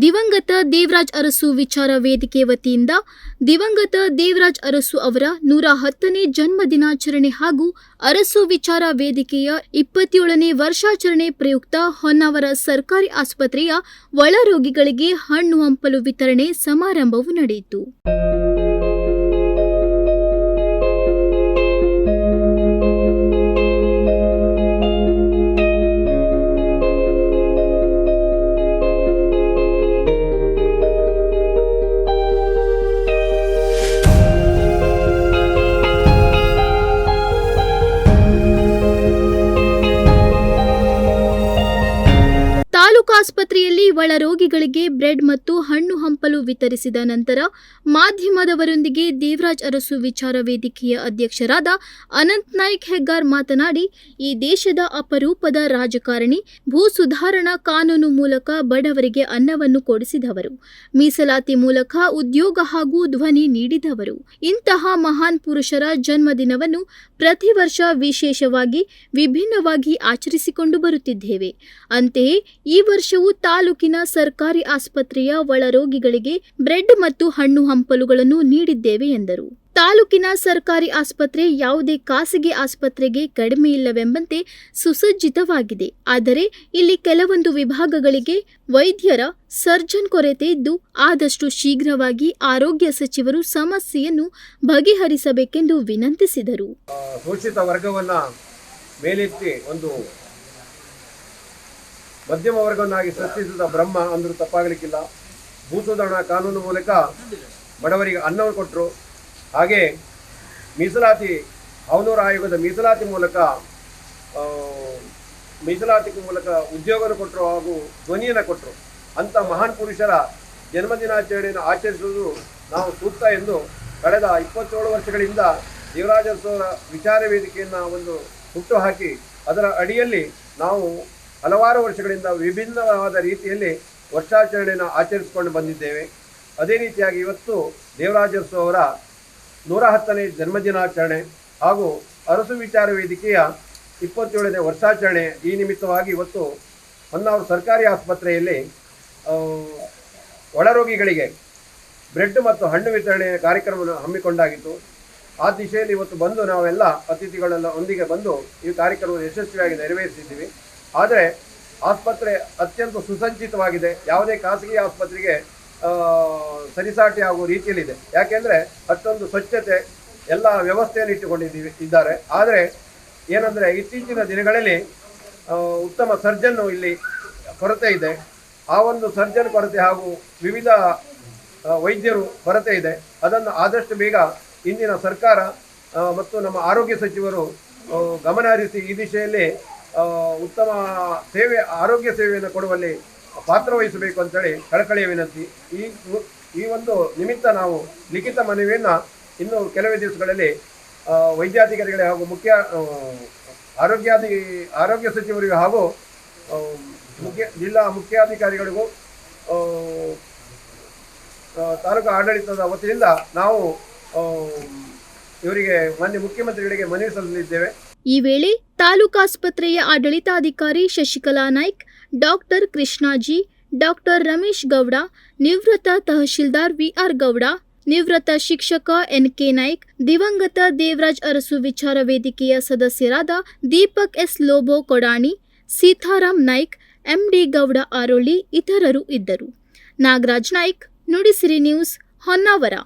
ದಿವಂಗತ ದೇವರಾಜ್ ಅರಸು ವಿಚಾರ ವೇದಿಕೆ ವತಿಯಿಂದ ದಿವಂಗತ ದೇವರಾಜ್ ಅರಸು ಅವರ ನೂರ ಹತ್ತನೇ ಜನ್ಮ ದಿನಾಚರಣೆ ಹಾಗೂ ಅರಸು ವಿಚಾರ ವೇದಿಕೆಯ ಇಪ್ಪತ್ತೇಳನೇ ವರ್ಷಾಚರಣೆ ಪ್ರಯುಕ್ತ ಹೊನ್ನಾವರ ಸರ್ಕಾರಿ ಆಸ್ಪತ್ರೆಯ ಒಳರೋಗಿಗಳಿಗೆ ಹಣ್ಣು ಹಂಪಲು ವಿತರಣೆ ಸಮಾರಂಭವು ನಡೆಯಿತು. ಆಸ್ಪತ್ರೆಯಲ್ಲಿ ಒಳ ರೋಗಿಗಳಿಗೆ ಬ್ರೆಡ್ ಮತ್ತು ಹಣ್ಣು ಹಂಪಲು ವಿತರಿಸಿದ ನಂತರ ಮಾಧ್ಯಮದವರೊಂದಿಗೆ ದೇವರಾಜ್ ಅರಸು ವಿಚಾರ ವೇದಿಕೆಯ ಅಧ್ಯಕ್ಷರಾದ ಅನಂತ್ ನಾಯ್ಕ್ ಹೆಗ್ಗಾರ್ ಮಾತನಾಡಿ, ಈ ದೇಶದ ಅಪರೂಪದ ರಾಜಕಾರಣಿ, ಭೂ ಸುಧಾರಣಾ ಕಾನೂನು ಮೂಲಕ ಬಡವರಿಗೆ ಅನ್ನವನ್ನು ಕೊಡಿಸಿದವರು. ಮೀಸಲಾತಿ ಮೂಲಕ ಉದ್ಯೋಗ ಹಾಗೂ ಧ್ವನಿ ನೀಡಿದವರು. ಇಂತಹ ಮಹಾನ್ ಪುರುಷರ ಜನ್ಮದಿನವನ್ನು ಪ್ರತಿ ವರ್ಷ ವಿಶೇಷವಾಗಿ ವಿಭಿನ್ನವಾಗಿ ಆಚರಿಸಿಕೊಂಡು ಬರುತ್ತಿದ್ದೇವೆ. ಅಂತೆಯೇ, ಈ ವರ್ಷವೂ ತಾಲೂಕಿನ ಸರ್ಕಾರಿ ಆಸ್ಪತ್ರೆಯ ಒಳರೋಗಿಗಳಿಗೆ ಬ್ರೆಡ್ ಮತ್ತು ಹಣ್ಣು ಹಂಪಲುಗಳನ್ನು ನೀಡಿದ್ದೇವೆ ಎಂದರು. ತಾಲೂಕಿನ ಸರ್ಕಾರಿ ಆಸ್ಪತ್ರೆ ಯಾವುದೇ ಖಾಸಗಿ ಆಸ್ಪತ್ರೆಗೆ ಕಡಿಮೆ ಇಲ್ಲವೆಂಬಂತೆ ಸುಸಜ್ಜಿತವಾಗಿದೆ. ಆದರೆ ಇಲ್ಲಿ ಕೆಲವೊಂದು ವಿಭಾಗಗಳಿಗೆ ವೈದ್ಯರ ಸರ್ಜನ್ ಕೊರತೆ ಇದ್ದು, ಆದಷ್ಟು ಶೀಘ್ರವಾಗಿ ಆರೋಗ್ಯ ಸಚಿವರು ಸಮಸ್ಯೆಯನ್ನು ಬಗೆಹರಿಸಬೇಕೆಂದು ವಿನಂತಿಸಿದರು ಆ, ಶೋಷಿತ ವರ್ಗವನ್ನು ಮೇಲೆತ್ತಿ ಒಂದು ಮಧ್ಯಮ ವರ್ಗವನ್ನಾಗಿ ಸೃಷ್ಟಿಸಿದ ಬ್ರಹ್ಮ ಅಂದರೂ ತಪ್ಪಾಗಲಿಕ್ಕಿಲ್ಲ. ಭೂಸುಧಾರಣಾ ಕಾನೂನು ಮೂಲಕ ಬಡವರಿಗೆ ಅನ್ನವನ್ನು ಕೊಟ್ಟರು ಹಾಗೆ ಮೀಸಲಾತಿ, ಅವನೂರ ಆಯೋಗದ ಮೀಸಲಾತಿ ಮೂಲಕ ಮೀಸಲಾತಿ ಮೂಲಕ ಉದ್ಯೋಗವನ್ನು ಕೊಟ್ಟರು ಹಾಗೂ ಧ್ವನಿಯನ್ನು ಕೊಟ್ಟರು ಅಂಥ ಮಹಾನ್ ಪುರುಷರ ಜನ್ಮದಿನಾಚರಣೆಯನ್ನು ಆಚರಿಸುವುದು ನಾವು ಸೂಕ್ತ ಎಂದು ಕಳೆದ ಇಪ್ಪತ್ತೇಳು ವರ್ಷಗಳಿಂದ ಶಿವರಾಜೋತ್ಸವ ವಿಚಾರ ವೇದಿಕೆಯನ್ನು ಒಂದು ಹುಟ್ಟು ಹಾಕಿ ಅದರ ಅಡಿಯಲ್ಲಿ ನಾವು ಹಲವಾರು ವರ್ಷಗಳಿಂದ ವಿಭಿನ್ನವಾದ ರೀತಿಯಲ್ಲಿ ವರ್ಷಾಚರಣೆಯನ್ನು ಆಚರಿಸಿಕೊಂಡು ಬಂದಿದ್ದೇವೆ. ಅದೇ ರೀತಿಯಾಗಿ ಇವತ್ತು ದೇವರಾಜೋತ್ಸವರ ನೂರ ಹತ್ತನೇ ಜನ್ಮದಿನಾಚರಣೆ ಹಾಗೂ ಅರಸು ವಿಚಾರ ವೇದಿಕೆಯ ಇಪ್ಪತ್ತೇಳನೇ ವರ್ಷಾಚರಣೆ ಈ ನಿಮಿತ್ತವಾಗಿ ಇವತ್ತು ಹೊನ್ನಾವರ ಸರ್ಕಾರಿ ಆಸ್ಪತ್ರೆಯಲ್ಲಿ ಒಳರೋಗಿಗಳಿಗೆ ಬ್ರೆಡ್ ಮತ್ತು ಹಣ್ಣು ವಿತರಣೆ ಕಾರ್ಯಕ್ರಮವನ್ನು ಹಮ್ಮಿಕೊಂಡಾಗಿತ್ತು. ಆ ದಿಶೆಯಲ್ಲಿ ಇವತ್ತು ಬಂದು ನಾವೆಲ್ಲ ಅತಿಥಿಗಳೆಲ್ಲ ಒಂದಿಗೆ ಬಂದು ಈ ಕಾರ್ಯಕ್ರಮವನ್ನು ಯಶಸ್ವಿಯಾಗಿ ನೆರವೇರಿಸಿದ್ದೀವಿ. ಆದರೆ ಆಸ್ಪತ್ರೆ ಅತ್ಯಂತ ಸುಸಂಚಿತವಾಗಿದೆ ಯಾವುದೇ ಖಾಸಗಿ ಆಸ್ಪತ್ರೆಗೆ ಸರಿಸಾಟಿ ಆಗುವ ರೀತಿಯಲ್ಲಿದೆ. ಯಾಕೆಂದರೆ ಅಷ್ಟೊಂದು ಸ್ವಚ್ಛತೆ ಎಲ್ಲ ವ್ಯವಸ್ಥೆಯಲ್ಲಿ ಇಟ್ಟುಕೊಂಡಿದ್ದೀವಿ, ಇದ್ದಾರೆ. ಆದರೆ ಏನಂದರೆ ಇತ್ತೀಚಿನ ದಿನಗಳಲ್ಲಿ ಉತ್ತಮ ಸರ್ಜನ್ನು ಇಲ್ಲಿ ಕೊರತೆ ಇದೆ. ಆ ಒಂದು ಸರ್ಜನ್ ಕೊರತೆ ಹಾಗೂ ವಿವಿಧ ವೈದ್ಯರು ಕೊರತೆ ಇದೆ. ಅದನ್ನು ಆದಷ್ಟು ಬೇಗ ಇಂದಿನ ಸರ್ಕಾರ ಮತ್ತು ನಮ್ಮ ಆರೋಗ್ಯ ಸಚಿವರು ಗಮನ ಹರಿಸಿ ಈ ದಿಶೆಯಲ್ಲಿ ಉತ್ತಮ ಸೇವೆ, ಆರೋಗ್ಯ ಸೇವೆಯನ್ನು ಕೊಡುವಲ್ಲಿ ಪಾತ್ರ ವಹಿಸಬೇಕು ಅಂತೇಳಿ ಕಳಕಳಿಯ ವಿನಂತಿ. ಈ ಈ ಒಂದು ನಿಮಿತ್ತ ನಾವು ಲಿಖಿತ ಮನವಿಯನ್ನು ಇನ್ನು ಕೆಲವೇ ದಿವಸಗಳಲ್ಲಿ ವೈದ್ಯಾಧಿಕಾರಿಗಳೇ ವೈದ್ಯಾಧಿಕಾರಿಗಳಿಗೆ ಹಾಗೂ ಮುಖ್ಯ ಆರೋಗ್ಯಾಧಿ ಆರೋಗ್ಯ ಸಚಿವರಿಗೂ ಹಾಗೂ ಮುಖ್ಯ, ಜಿಲ್ಲಾ ಮುಖ್ಯಾಧಿಕಾರಿಗಳಿಗೂ ತಾಲೂಕು ಆಡಳಿತದ ವತಿಯಿಂದ ನಾವು ಇವರಿಗೆ ಮಾನ್ಯ ಮುಖ್ಯಮಂತ್ರಿಗಳಿಗೆ ಮನವಿ ಸಲ್ಲಿಸಿದ್ದೇವೆ ಈ ವೇಳೆ ತಾಲೂಕಾಸ್ಪತ್ರೆಯ ಆಡಳಿತಾಧಿಕಾರಿ ಶಶಿಕಲಾ ನಾಯ್ಕ್, ಡಾಕ್ಟರ್ ಕೃಷ್ಣಾಜಿ, ಡಾಕ್ಟರ್ ರಮೇಶ್ ಗೌಡ, ನಿವೃತ್ತ ತಹಶೀಲ್ದಾರ್ ವಿಆರ್ ಗೌಡ, ನಿವೃತ್ತ ಶಿಕ್ಷಕ ಎನ್ ಕೆ ನಾಯ್ಕ್, ದಿವಂಗತ ದೇವರಾಜ್ ಅರಸು ವಿಚಾರ ವೇದಿಕೆಯ ಸದಸ್ಯರಾದ ದೀಪಕ್ ಎಸ್. ಲೋಬೋ ಕೊಡಾಣಿ ಸೀತಾರಾಮ್ ನಾಯ್ಕ್, ಎಂಡಿ ಗೌಡ ಆರೋಳಿ ಇತರರು ಇದ್ದರು. ನಾಗರಾಜ್ ನಾಯ್ಕ್, ನುಡಿಸಿರಿ ನ್ಯೂಸ್ ಹೊನ್ನಾವರ.